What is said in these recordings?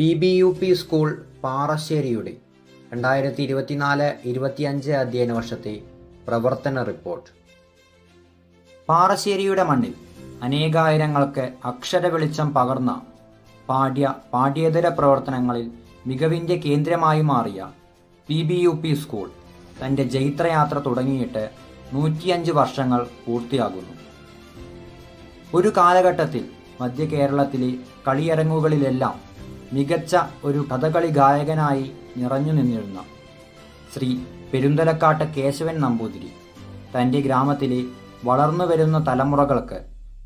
P B U P school പാറശ്ശേരിയുടെ രണ്ടായിരത്തി ഇരുപത്തിനാല് ഇരുപത്തിയഞ്ച് അധ്യയന വർഷത്തെ പ്രവർത്തന റിപ്പോർട്ട്. പാറശ്ശേരിയുടെ മണ്ണിൽ അനേകായിരങ്ങൾക്ക് അക്ഷര വെളിച്ചം പകർന്ന പാഠ്യ പാഠ്യേതര പ്രവർത്തനങ്ങളിൽ മികവിന്റെ കേന്ദ്രമായി മാറിയ P B U P school തന്റെ ജൈത്രയാത്ര തുടങ്ങിയിട്ട് നൂറ്റിയഞ്ച് വർഷങ്ങൾ പൂർത്തിയാകുന്നു. ഒരു കാലഘട്ടത്തിൽ മധ്യ കേരളത്തിലെ കളിയരങ്ങുകളിലെല്ലാം മികച്ച ഒരു കഥകളി ഗായകനായി നിറഞ്ഞു നിന്നിരുന്ന ശ്രീ പെരുന്തലക്കാട്ട് കേശവൻ നമ്പൂതിരി തന്റെ ഗ്രാമത്തിലെ വളർന്നു വരുന്ന തലമുറകൾക്ക്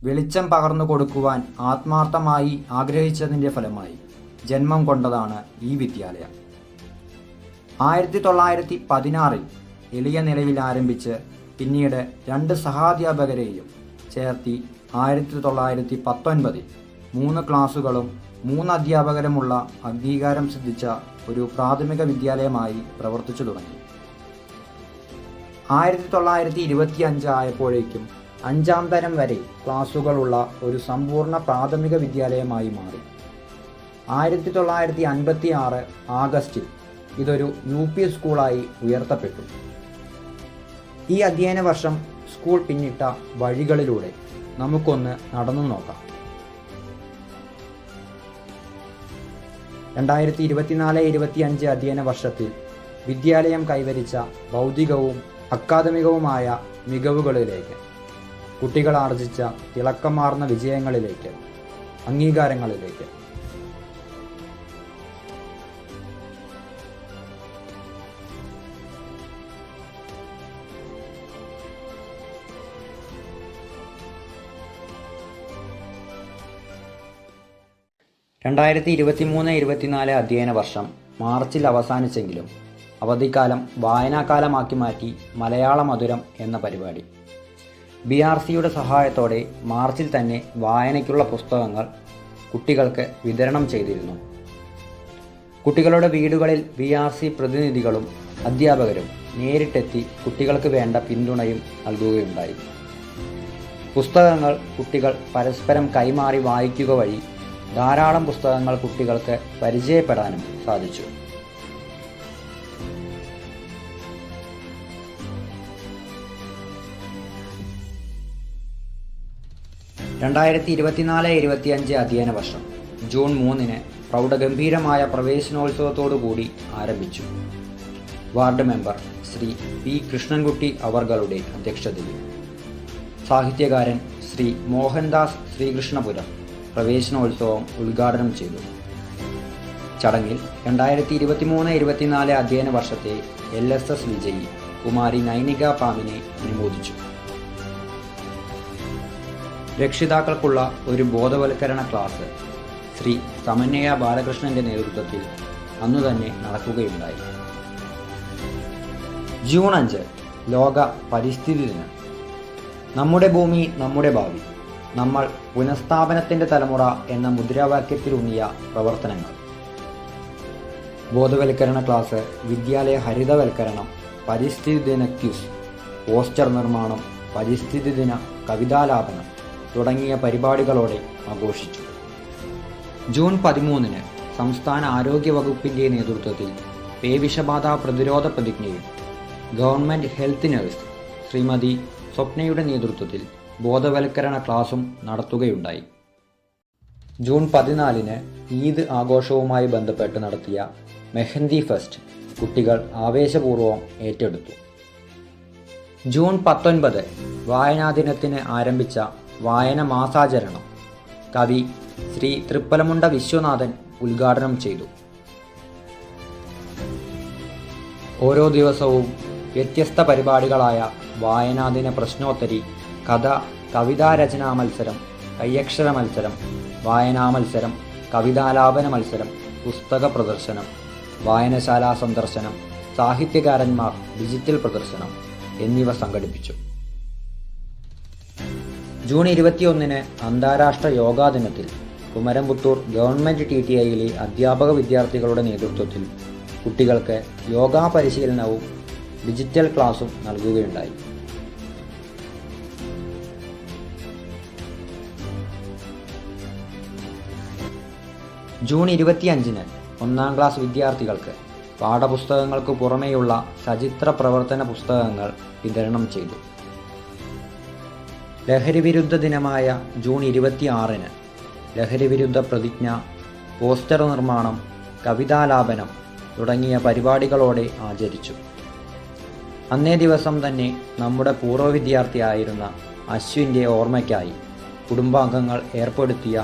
വെളിച്ചം പകർന്നു കൊടുക്കുവാൻ ആത്മാർത്ഥമായി ആഗ്രഹിച്ചതിന്റെ ഫലമായി ജന്മം കൊണ്ടതാണ് ഈ വിദ്യാലയം. ആയിരത്തി തൊള്ളായിരത്തി പതിനാറിൽ എളിയ നിലയിൽ ആരംഭിച്ച് പിന്നീട് രണ്ട് സഹാധ്യാപകരെയും ചേർത്തി ആയിരത്തി തൊള്ളായിരത്തി പത്തൊൻപതിൽ മൂന്ന് ക്ലാസുകളും മൂന്ന് അധ്യാപകരുമുള്ള അംഗീകാരം സിദ്ധിച്ച ഒരു പ്രാഥമിക വിദ്യാലയമായി പ്രവർത്തിച്ചു തുടങ്ങി. ആയിരത്തി തൊള്ളായിരത്തി ഇരുപത്തി അഞ്ച് ആയപ്പോഴേക്കും അഞ്ചാം തരം വരെ ക്ലാസുകളുള്ള ഒരു സമ്പൂർണ പ്രാഥമിക വിദ്യാലയമായി മാറി. ആയിരത്തി തൊള്ളായിരത്തി അൻപത്തി ആറ് ആഗസ്റ്റിൽ ഇതൊരു യു പി സ്കൂളായി ഉയർത്തപ്പെട്ടു. ഈ അധ്യയന വർഷം സ്കൂൾ പിന്നിട്ട വഴികളിലൂടെ നമുക്കൊന്ന് നടന്നു നോക്കാം. രണ്ടായിരത്തി ഇരുപത്തിനാല് ഇരുപത്തിയഞ്ച് അധ്യയന വർഷത്തിൽ വിദ്യാലയം കൈവരിച്ച ഭൗതികവും അക്കാദമികവുമായ മികവുകളിലേക്ക് കുട്ടികൾ ആർജിച്ച തിളക്കമാർന്ന വിജയങ്ങളിലേക്ക് അംഗീകാരങ്ങളിലേക്ക് രണ്ടായിരത്തി ഇരുപത്തി മൂന്ന് ഇരുപത്തിനാല് അധ്യയന വർഷം മാർച്ചിൽ അവസാനിച്ചെങ്കിലും അവധിക്കാലം വായനാകാലമാക്കി മാറ്റി മലയാള മധുരം എന്ന പരിപാടി. ബി ആർ സിയുടെ സഹായത്തോടെ മാർച്ചിൽ തന്നെ വായനയ്ക്കുള്ള പുസ്തകങ്ങൾ കുട്ടികൾക്ക് വിതരണം ചെയ്തിരുന്നു. കുട്ടികളുടെ വീടുകളിൽ ബി ആർ സി പ്രതിനിധികളും അധ്യാപകരും നേരിട്ടെത്തി കുട്ടികൾക്ക് വേണ്ട പിന്തുണയും നൽകുകയുണ്ടായി. പുസ്തകങ്ങൾ കുട്ടികൾ പരസ്പരം കൈമാറി വായിക്കുക വഴി ധാരാളം പുസ്തകങ്ങൾ കുട്ടികൾക്ക് പരിചയപ്പെടാനും സാധിച്ചു. രണ്ടായിരത്തി ഇരുപത്തിനാല് ഇരുപത്തിയഞ്ച് അധ്യയന വർഷം ജൂൺ മൂന്നിന് പ്രൗഢഗംഭീരമായ പ്രവേശനോത്സവത്തോടുകൂടി ആരംഭിച്ചു. Ward member Shri P Krishnankutty അവർകളുടെ അധ്യക്ഷതയിൽ. സാഹിത്യകാരൻ ശ്രീ മോഹൻദാസ് ശ്രീകൃഷ്ണപുരം. പ്രവേശനോത്സവം ഉദ്ഘാടനം ചെയ്തു. ചടങ്ങിൽ രണ്ടായിരത്തി ഇരുപത്തിമൂന്ന് ഇരുപത്തിനാല് അധ്യയന വർഷത്തെ എൽ എസ് എസ് വിജയി കുമാരി നൈനിക പാമിനെ അനുമോദിച്ചു രക്ഷിതാക്കൾക്കുള്ള ഒരു ബോധവൽക്കരണ ക്ലാസ് ശ്രീ സമന്യ ബാലകൃഷ്ണന്റെ നേതൃത്വത്തിൽ അന്നു തന്നെ നടക്കുകയുണ്ടായി. ജൂൺ അഞ്ച് ലോക പരിസ്ഥിതി ദിനം. നമ്മുടെ ഭൂമി നമ്മുടെ ഭാവി. നമ്മൾ പുനഃസ്ഥാപനത്തിന്റെ തലമുറ എന്ന മുദ്രാവാക്യത്തിലൂന്നിയ പ്രവർത്തനങ്ങൾ. ബോധവൽക്കരണ ക്ലാസ് വിദ്യാലയ ഹരിതവൽക്കരണം പരിസ്ഥിതി ദിന ക്യൂസ് പോസ്റ്റർ നിർമ്മാണം പരിസ്ഥിതി ദിന കവിതാലാപനം തുടങ്ങിയ പരിപാടികളോടെ ആഘോഷിച്ചു. ജൂൺ പതിമൂന്നിന് സംസ്ഥാന ആരോഗ്യ വകുപ്പിന്റെ നേതൃത്വത്തിൽ പേവിഷബാധ പ്രതിരോധ പ്രതിജ്ഞയും ഗവൺമെന്റ് ഹെൽത്ത് നഴ്സ് ശ്രീമതി സ്വപ്നയുടെ നേതൃത്വത്തിൽ ബോധവൽക്കരണ ക്ലാസും നടത്തുകയുണ്ടായി. ജൂൺ പതിനാലിന് ഈദ് ആഘോഷവുമായി ബന്ധപ്പെട്ട് നടത്തിയ മെഹന്തി ഫെസ്റ്റ് കുട്ടികൾ ആവേശപൂർവം ഏറ്റെടുത്തു. ജൂൺ പത്തൊൻപത് വായനാ ദിനത്തിന് ആരംഭിച്ച വായന മാസാചരണം കവി ശ്രീ തൃപ്പലമുണ്ട വിശ്വനാഥൻ ഉദ്ഘാടനം ചെയ്തു. ഓരോ ദിവസവും വ്യത്യസ്ത പരിപാടികളായ വായനാദിന പ്രശ്നോത്തരി കഥ കവിതാരചനാ മത്സരം കയ്യക്ഷര മത്സരം വായനാ മത്സരം കവിതാലാപന മത്സരം പുസ്തക പ്രദർശനം വായനശാലാ സന്ദർശനം സാഹിത്യകാരന്മാർ ഡിജിറ്റൽ പ്രദർശനം എന്നിവ സംഘടിപ്പിച്ചു. ജൂൺ ഇരുപത്തിയൊന്നിന് അന്താരാഷ്ട്ര യോഗാ ദിനത്തിൽ കുമരംപുത്തൂർ ഗവൺമെന്റ് ടി ടി ഐയിലെ അധ്യാപക വിദ്യാർത്ഥികളുടെ നേതൃത്വത്തിൽ കുട്ടികൾക്ക് യോഗാ പരിശീലനവും ഡിജിറ്റൽ ക്ലാസും നൽകുകയുണ്ടായി. ജൂൺ ഇരുപത്തിയഞ്ചിന് ഒന്നാം ക്ലാസ് വിദ്യാർത്ഥികൾക്ക് പാഠപുസ്തകങ്ങൾക്ക് പുറമേയുള്ള സചിത്ര പ്രവർത്തന പുസ്തകങ്ങൾ വിതരണം ചെയ്തു. ലഹരി വിരുദ്ധ ദിനമായ ജൂൺ ഇരുപത്തിയാറിന് ലഹരിവിരുദ്ധ പ്രതിജ്ഞ പോസ്റ്റർ നിർമ്മാണം കവിതാലാപനം തുടങ്ങിയ പരിപാടികളോടെ ആചരിച്ചു. അന്നേ ദിവസം തന്നെ നമ്മുടെ പൂർവ വിദ്യാർത്ഥിയായിരുന്ന അശ്വിന്റെ ഓർമ്മയ്ക്കായി കുടുംബാംഗങ്ങൾ ഏർപ്പെടുത്തിയ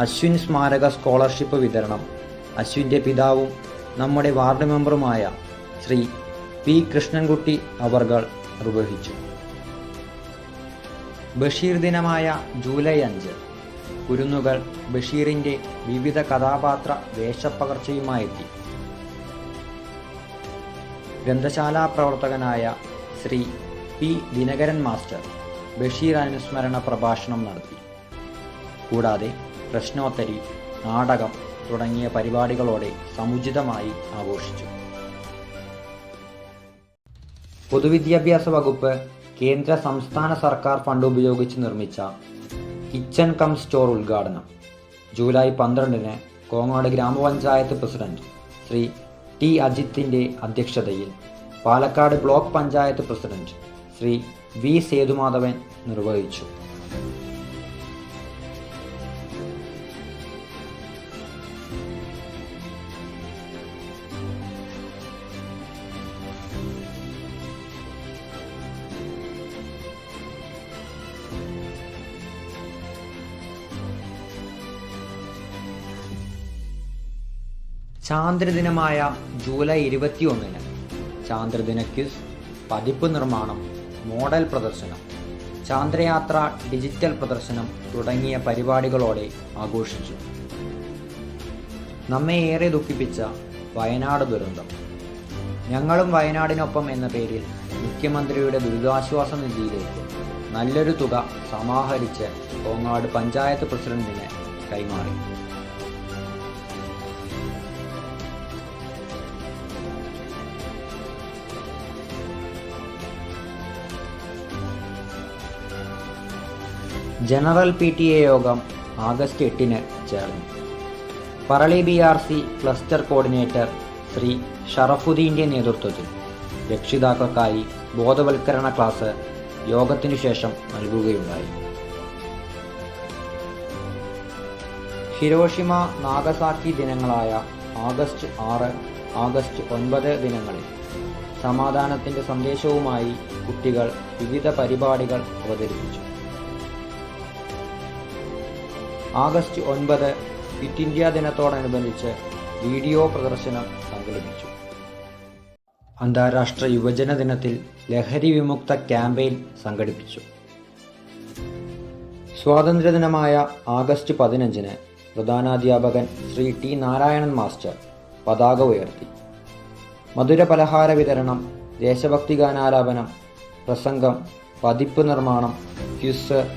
അശ്വിൻ സ്മാരക സ്കോളർഷിപ്പ് വിതരണം. അശ്വിന്റെ പിതാവും നമ്മുടെ വാർഡ് മെമ്പറുമായ ശ്രീ പി കൃഷ്ണൻകുട്ടി അവർകൾ നിർവഹിച്ചു. ബഷീർ ദിനമായ ജൂലൈ അഞ്ച് കുരുന്നുകൾ ബഷീറിന്റെ വിവിധ കഥാപാത്ര വേഷപ്പകർച്ചയുമായെത്തി. ഗ്രന്ഥശാലാ പ്രവർത്തകനായ ശ്രീ പി ദിനകരൻ മാസ്റ്റർ ബഷീർ അനുസ്മരണ പ്രഭാഷണം നടത്തി. കൂടാതെ പ്രശ്നോത്തരി നാടകം തുടങ്ങിയ പരിപാടികളോടെ സമുചിതമായി ആഘോഷിച്ചു. പൊതുവിദ്യാഭ്യാസ വകുപ്പ് കേന്ദ്ര സംസ്ഥാന സർക്കാർ ഫണ്ട് ഉപയോഗിച്ച് നിർമ്മിച്ച കിച്ചൺ കം സ്റ്റോർ ഉദ്ഘാടനം. ജൂലൈ പന്ത്രണ്ടിന് കോങ്ങാട് ഗ്രാമപഞ്ചായത്ത് പ്രസിഡന്റ് ശ്രീ ടി അജിത്തിന്റെ അധ്യക്ഷതയിൽ Palakkad block panchayat president Shri V Sethumadhavan നിർവഹിച്ചു. ചാന്ദ്രദിനമായ ജൂലൈ ഇരുപത്തിയൊന്നിന് ചാന്ദ്രദിന ക്വിസ് പതിപ്പ് നിർമ്മാണം മോഡൽ പ്രദർശനം ചാന്ദ്രയാത്ര ഡിജിറ്റൽ പ്രദർശനം തുടങ്ങിയ പരിപാടികളോടെ ആഘോഷിച്ചു. നമ്മെ ഏറെ ദുഃഖിപ്പിച്ച വയനാട് ദുരന്തം. ഞങ്ങളും വയനാടിനൊപ്പം എന്ന പേരിൽ മുഖ്യമന്ത്രിയുടെ ദുരിതാശ്വാസ നിധിയിലേക്ക് നല്ലൊരു തുക സമാഹരിച്ച് കോങ്ങാട് പഞ്ചായത്ത് പ്രസിഡന്റിന് കൈമാറി. ജനറൽ പി ടി എ യോഗം ആഗസ്റ്റ് എട്ടിന് ചേർന്നു. Parali B R C cluster coordinator Shri ഷറഫുദ്ദീന്റെ നേതൃത്വത്തിൽ രക്ഷിതാക്കൾക്കായി ബോധവൽക്കരണ ക്ലാസ് യോഗത്തിനു ശേഷം നൽകുകയുണ്ടായി. ഹിരോഷിമ നാഗസാക്കി ദിനങ്ങളായ ആഗസ്റ്റ് ആറ് ആഗസ്റ്റ് ഒൻപത് ദിനങ്ങളിൽ സമാധാനത്തിന്റെ സന്ദേശവുമായി കുട്ടികൾ വിവിധ പരിപാടികൾ അവതരിപ്പിച്ചു. ആഗസ്റ്റ് ഒൻപത് ഫിറ്റ് ഇന്ത്യ ദിനത്തോടനുബന്ധിച്ച് വീഡിയോ പ്രദർശനം സംഘടിപ്പിച്ചു. അന്താരാഷ്ട്ര യുവജന ദിനത്തിൽ ലഹരി വിമുക്ത ക്യാമ്പയിൻ സംഘടിപ്പിച്ചു. സ്വാതന്ത്ര്യദിനമായ ആഗസ്റ്റ് പതിനഞ്ചിന് പ്രധാനാധ്യാപകൻ ശ്രീ ടി നാരായണൻ മാസ്റ്റർ പതാക ഉയർത്തി. മധുര പലഹാര വിതരണം ദേശഭക്തി ഗാനാലാപനം പ്രസംഗം പതിപ്പ് നിർമ്മാണം ക്യുസ്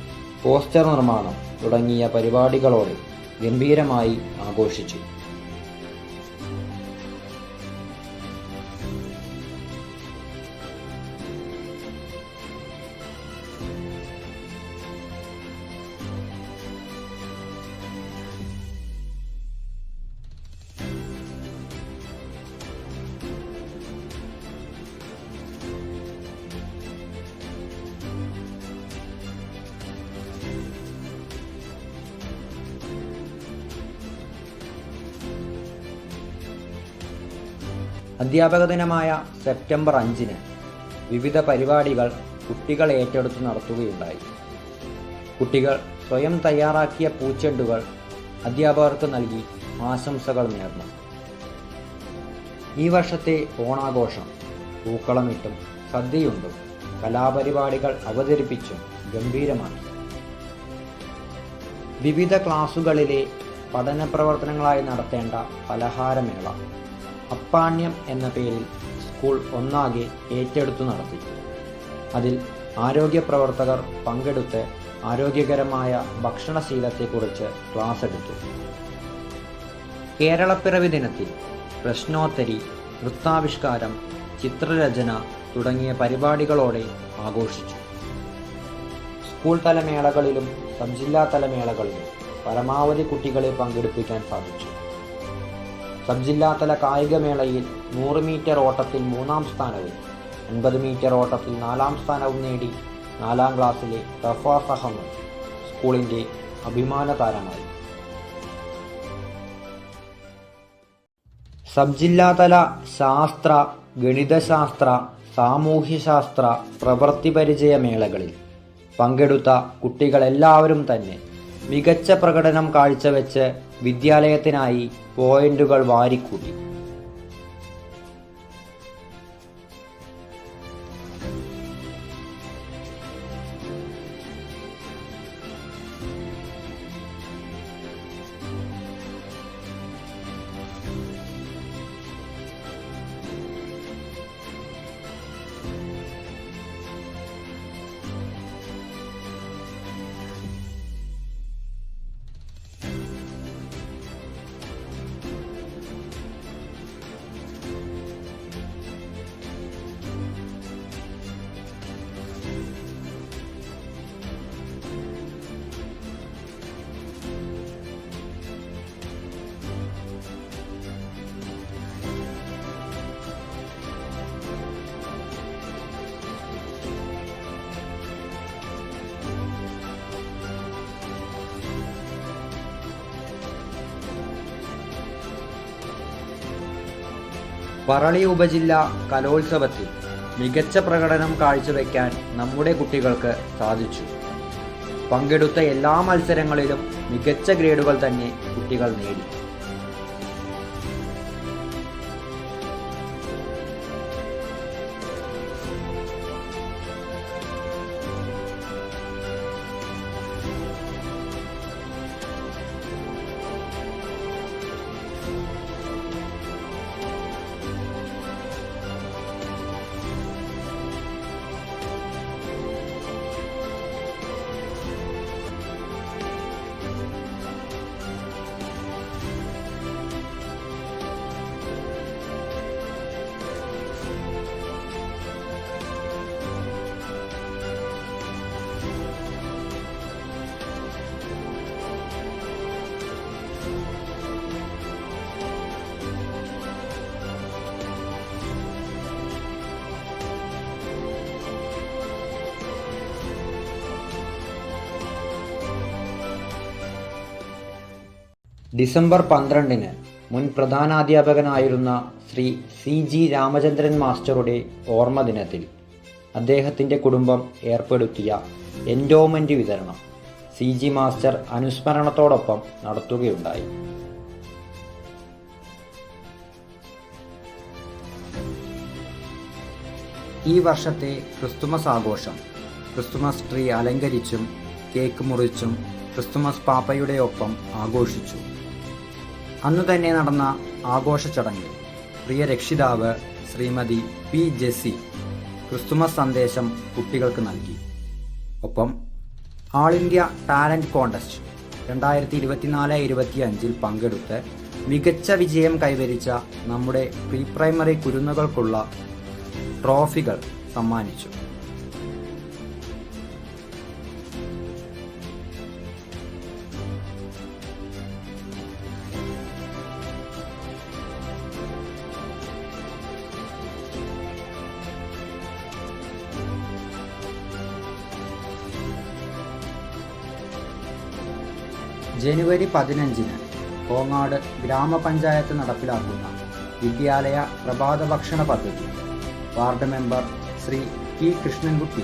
പോസ്റ്റർ നിർമ്മാണം തുടങ്ങിയ പരിപാടികളോടെ ഗംഭീരമായി ആഘോഷിച്ചു. അധ്യാപക ദിനമായ സെപ്റ്റംബർ അഞ്ചിന് വിവിധ പരിപാടികൾ കുട്ടികൾ ഏറ്റെടുത്ത് നടത്തുകയുണ്ടായി. കുട്ടികൾ സ്വയം തയ്യാറാക്കിയ പൂച്ചെണ്ടുകൾ അധ്യാപകർക്ക് നൽകി ആശംസകൾ നേർന്നു. ഈ വർഷത്തെ ഓണാഘോഷം പൂക്കളമിട്ടും സദ്യയുണ്ടും കലാപരിപാടികൾ അവതരിപ്പിച്ചും ഗംഭീരമാണ് വിവിധ ക്ലാസുകളിലെ പഠന പ്രവർത്തനങ്ങളായി നടത്തേണ്ട പലഹാരമേള അപ്പാണ്യം എന്ന പേരിൽ സ്കൂൾ ഒന്നാകെ ഏറ്റെടുത്തു നടത്തി അതിൽ ആരോഗ്യ പ്രവർത്തകർ പങ്കെടുത്ത് ആരോഗ്യകരമായ ഭക്ഷണശീലത്തെക്കുറിച്ച് ക്ലാസ് എടുത്തു കേരളപ്പിറവി ദിനത്തിൽ പ്രശ്നോത്തരി നൃത്താവിഷ്കാരം ചിത്രരചന തുടങ്ങിയ പരിപാടികളോടെ ആഘോഷിച്ചു. സ്കൂൾ തലമേളകളിലും സബ്ജില്ലാ തലമേളകളിലും പരമാവധി കുട്ടികളെ പങ്കെടുപ്പിക്കാൻ സാധിച്ചു. സബ് ജില്ലാതല കായികമേളയിൽ നൂറ് മീറ്റർ ഓട്ടത്തിൽ മൂന്നാം സ്ഥാനവും അൻപത് മീറ്റർ ഓട്ടത്തിൽ നാലാം സ്ഥാനവും നേടി നാലാം ക്ലാസ്സിലെ റഫാസ് അഹമ്മദ് സ്കൂളിന്റെ അഭിമാന താരമായി. സബ് ജില്ലാതല ശാസ്ത്ര ഗണിതശാസ്ത്ര സാമൂഹ്യശാസ്ത്ര പ്രവൃത്തി പരിചയ മേളകളിൽ പങ്കെടുത്ത കുട്ടികളെല്ലാവരും തന്നെ മികച്ച പ്രകടനം കാഴ്ചവെച്ച് വിദ്യാലയത്തിനായി പോയിന്റുകൾ വാരിക്കൂട്ടി. പറളി ഉപജില്ല കലോത്സവത്തിൽ മികച്ച പ്രകടനം കാഴ്ചവെക്കാൻ നമ്മുടെ കുട്ടികൾക്ക് സാധിച്ചു. പങ്കെടുത്ത എല്ലാ മത്സരങ്ങളിലും മികച്ച ഗ്രേഡുകൾ തന്നെ കുട്ടികൾ നേടി. ഡിസംബർ പന്ത്രണ്ടിന് മുൻ പ്രധാനാധ്യാപകനായിരുന്ന ശ്രീ സി ജി രാമചന്ദ്രൻ മാസ്റ്ററുടെ ഓർമ്മ ദിനത്തിൽ അദ്ദേഹത്തിന്റെ കുടുംബം ഏർപ്പെടുത്തിയ എൻഡോമെന്റ് വിതരണം സി ജി മാസ്റ്റർ അനുസ്മരണത്തോടൊപ്പം നടത്തുകയുണ്ടായി. ഈ വർഷത്തെ ക്രിസ്തുമസ് ആഘോഷം ക്രിസ്തുമസ് ട്രീ അലങ്കരിച്ചും കേക്ക് മുറിച്ചും ക്രിസ്തുമസ് പാപ്പയുടെ ഒപ്പം ആഘോഷിച്ചു. അന്ന് തന്നെ നടന്ന ആഘോഷ ചടങ്ങിൽ പ്രിയ രക്ഷിതാവ് ശ്രീമതി പി ജെസ്സി ക്രിസ്തുമസ് സന്ദേശം കുട്ടികൾക്ക് നൽകി. ഒപ്പം ആൾ ഇന്ത്യ ടാലന്റ് കോണ്ടസ്റ്റ് രണ്ടായിരത്തി ഇരുപത്തിനാല് ഇരുപത്തി അഞ്ചിൽ പങ്കെടുത്ത് മികച്ച വിജയം കൈവരിച്ച നമ്മുടെ പ്രീ പ്രൈമറി കുരുന്നുകൾക്കുള്ള ട്രോഫികൾ സമ്മാനിച്ചു. ജനുവരി പതിനഞ്ചിന് കോങ്ങാട് ഗ്രാമപഞ്ചായത്ത് നടപ്പിലാക്കുന്ന വിദ്യാലയ പ്രഭാത ഭക്ഷണ പദ്ധതി. Ward member Shri T Krishnankutty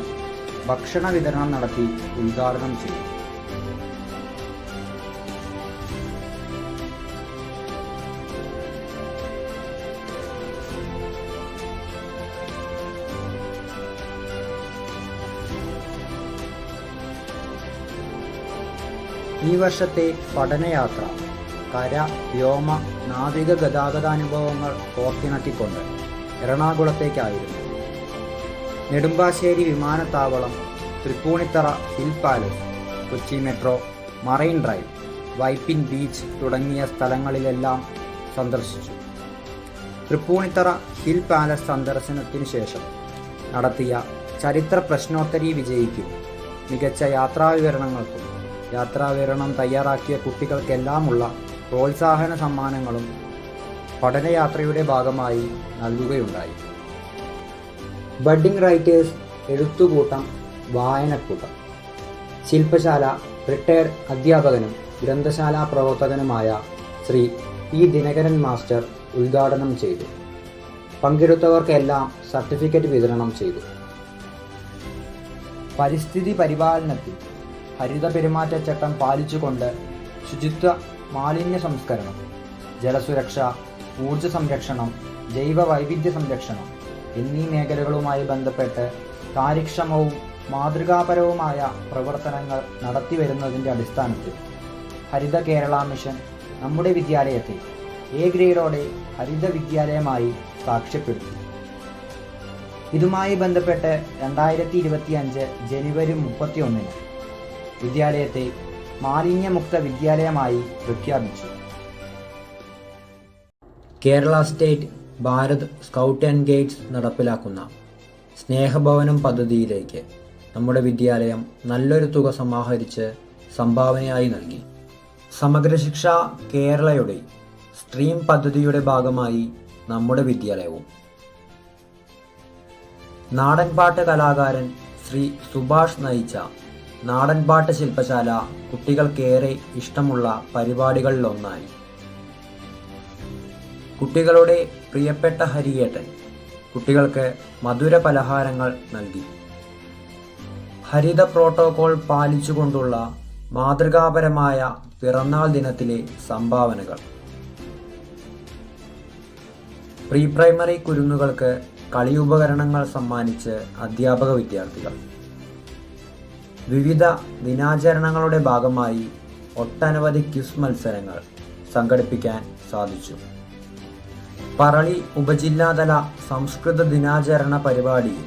ഭക്ഷണ വിതരണം നടത്തി ഉദ്ഘാടനം ചെയ്തു. ഈ വർഷത്തെ പഠനയാത്ര കര വ്യോമ നാവിക ഗതാഗതാനുഭവങ്ങൾ കോർത്തിണക്കിക്കൊണ്ട് എറണാകുളത്തേക്കായിരുന്നു. നെടുമ്പാശ്ശേരി വിമാനത്താവളം Tripunithura hill palace Kochi metro marine drive Vypin beach തുടങ്ങിയ സ്ഥലങ്ങളിലെല്ലാം സന്ദർശിച്ചു. തൃപ്പൂണിത്തറ ഹിൽ പാലസ് സന്ദർശനത്തിനു ശേഷം നടത്തിയ ചരിത്ര പ്രശ്നോത്തരി വിജയിക്കും മികച്ച യാത്രാവിവരണങ്ങൾക്കും യാത്രാവിവരണം തയ്യാറാക്കിയ കുട്ടികൾക്കെല്ലാമുള്ള പ്രോത്സാഹന സമ്മാനങ്ങളും പഠനയാത്രയുടെ ഭാഗമായി നൽകുകയുണ്ടായി. ബഡ്ഡിംഗ് റൈറ്റേഴ്സ് എഴുത്തുകൂട്ടം വായനക്കൂട്ടം ശില്പശാല റിട്ടയർഡ് അധ്യാപകനും ഗ്രന്ഥശാല പ്രവർത്തകനുമായ ശ്രീ പി ദിനകരൻ മാസ്റ്റർ ഉദ്ഘാടനം ചെയ്തു. പങ്കെടുത്തവർക്കെല്ലാം സർട്ടിഫിക്കറ്റ് വിതരണം ചെയ്തു. പരിസ്ഥിതി പരിപാലനത്തിൽ ഹരിത പെരുമാറ്റച്ചട്ടം പാലിച്ചുകൊണ്ട് ശുചിത്വ മാലിന്യ സംസ്കരണം ജലസുരക്ഷ ഊർജ സംരക്ഷണം ജൈവ വൈവിധ്യ സംരക്ഷണം എന്നീ മേഖലകളുമായി ബന്ധപ്പെട്ട് കാര്യക്ഷമവും മാതൃകാപരവുമായ പ്രവർത്തനങ്ങൾ നടത്തിവരുന്നതിന്റെ അടിസ്ഥാനത്തിൽ ഹരിത കേരള മിഷൻ നമ്മുടെ വിദ്യാലയത്തെ എ ഗ്രേഡോടെ ഹരിത വിദ്യാലയമായി സാക്ഷ്യപ്പെടുത്തി ഇതുമായി ബന്ധപ്പെട്ട് രണ്ടായിരത്തി ഇരുപത്തി അഞ്ച് ജനുവരി മുപ്പത്തി ഒന്നിന് വിദ്യാലയത്തെ മാലിന്യമുക്ത വിദ്യാലയമായി പ്രഖ്യാപിച്ചു. Kerala state Bharat scout and guides നടപ്പിലാക്കുന്ന സ്നേഹഭവനം പദ്ധതിയിലേക്ക് നമ്മുടെ വിദ്യാലയം നല്ലൊരു തുക സമാഹരിച്ച് സംഭാവനയായി നൽകി. സമഗ്ര ശിക്ഷ കേരളയുടെ സ്ട്രീം പദ്ധതിയുടെ ഭാഗമായി നമ്മുടെ വിദ്യാലയവും. നാടൻപാട്ട് കലാകാരൻ ശ്രീ സുഭാഷ് നയിച്ച നാടൻപാട്ട് ശില്പശാല കുട്ടികൾക്കേറെ ഇഷ്ടമുള്ള പരിപാടികളിലൊന്നായി. കുട്ടികളുടെ പ്രിയപ്പെട്ട ഹരിയേട്ടൻ കുട്ടികൾക്ക് മധുര പലഹാരങ്ങൾ നൽകി. ഹരിത പ്രോട്ടോകോൾ പാലിച്ചുകൊണ്ടുള്ള മാതൃകാപരമായ പിറന്നാൾ ദിനത്തിലെ സംഭാവനകൾ. പ്രീ പ്രൈമറി കുരുന്നുകൾക്ക് കളിയുപകരണങ്ങൾ സമ്മാനിച്ച് അധ്യാപക വിദ്യാർത്ഥികൾ. വിവിധ ദിനാചരണങ്ങളുടെ ഭാഗമായി ഒട്ടനവധി ക്വിസ് മത്സരങ്ങൾ സംഘടിപ്പിക്കാൻ സാധിച്ചു. പറളി ഉപജില്ലാതല സംസ്കൃത ദിനാചരണ പരിപാടിയിൽ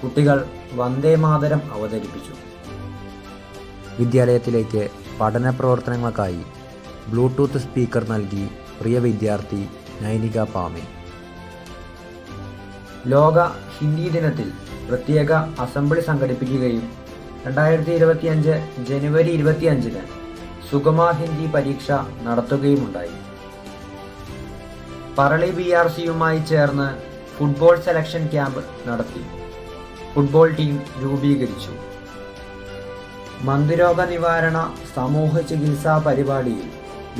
കുട്ടികൾ വന്ദേ മാതരം അവതരിപ്പിച്ചു. വിദ്യാലയത്തിലേക്ക് പഠന പ്രവർത്തനങ്ങൾക്കായി ബ്ലൂടൂത്ത് സ്പീക്കർ നൽകി പ്രിയ വിദ്യാർത്ഥി നൈനിക പാമെ. ലോക ഹിന്ദി ദിനത്തിൽ പ്രത്യേക അസംബ്ലി സംഘടിപ്പിക്കുകയും രണ്ടായിരത്തി ഇരുപത്തിയഞ്ച് ജനുവരി ഇരുപത്തിയഞ്ചിന് സുഗമ ഹിന്ദി പരീക്ഷ നടത്തുകയുമുണ്ടായി. പറളി ബി ആർ സിയുമായി ചേർന്ന് ഫുട്ബോൾ സെലക്ഷൻ ക്യാമ്പ് നടത്തി. ഫുട്ബോൾ ടീം രൂപീകരിച്ചു. മന്ത്രിരോഗ നിവാരണ സമൂഹ ചികിത്സാ പരിപാടിയിൽ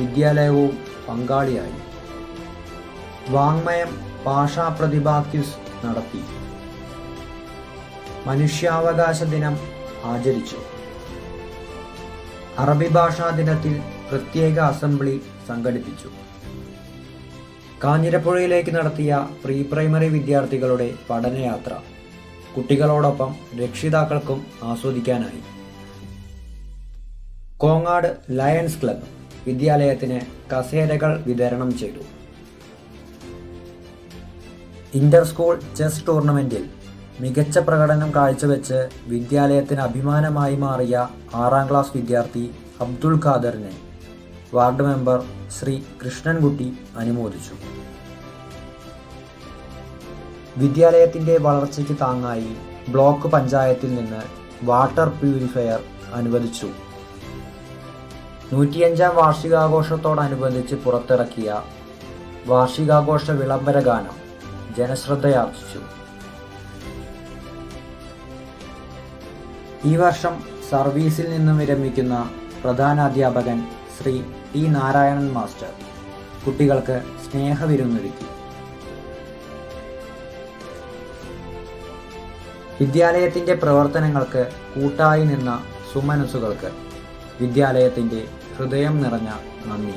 വിദ്യാലയവും പങ്കാളിയായി. വാങ്മയം ഭാഷാ പ്രതിഭാ ക്വിസ് നടത്തി. മനുഷ്യാവകാശ ദിനം ആചരിച്ചു. അറബി ഭാഷാ ദിനത്തിൽ പ്രത്യേക അസംബ്ലി സംഘടിപ്പിച്ചു. കാഞ്ഞിരപ്പുഴയിലേക്ക് നടത്തിയ പ്രീ പ്രൈമറി വിദ്യാർത്ഥികളുടെ പഠനയാത്ര കുട്ടികളോടൊപ്പം രക്ഷിതാക്കൾക്കും ആസ്വദിക്കാനായി. കോങ്ങാട് ലയൺസ് ക്ലബ്ബ് വിദ്യാലയത്തിന് കസേരകൾ വിതരണം ചെയ്തു. ഇന്റർ സ്കൂൾ ചെസ് ടൂർണമെന്റിൽ മികച്ച പ്രകടനം കാഴ്ചവെച്ച് വിദ്യാലയത്തിന് അഭിമാനമായി മാറിയ ആറാം ക്ലാസ് വിദ്യാർത്ഥി അബ്ദുൾ ഖാദറിനെ വാർഡ് മെമ്പർ ശ്രീ കൃഷ്ണൻകുട്ടി അനുമോദിച്ചു. വിദ്യാലയത്തിന്റെ വളർച്ചയ്ക്ക് താങ്ങായി ബ്ലോക്ക് പഞ്ചായത്തിൽ നിന്ന് വാട്ടർ പ്യൂരിഫയർ അനുവദിച്ചു. നൂറ്റിയഞ്ചാം വാർഷികാഘോഷത്തോടനുബന്ധിച്ച് പുറത്തിറക്കിയ വാർഷികാഘോഷ വിളംബര ഗാനം ജനശ്രദ്ധയാർജിച്ചു. ഈ വർഷം സർവീസിൽ നിന്നും വിരമിക്കുന്ന പ്രധാനാധ്യാപകൻ ശ്രീ ടി നാരായണൻ മാസ്റ്റർ. കുട്ടികൾക്ക് സ്നേഹവിരുന്നൊരുക്കി. വിദ്യാലയത്തിന്റെ പ്രവർത്തനങ്ങൾക്ക് കൂട്ടായി നിന്ന സുമനസുകൾക്ക് വിദ്യാലയത്തിന്റെ ഹൃദയം നിറഞ്ഞ നന്ദി.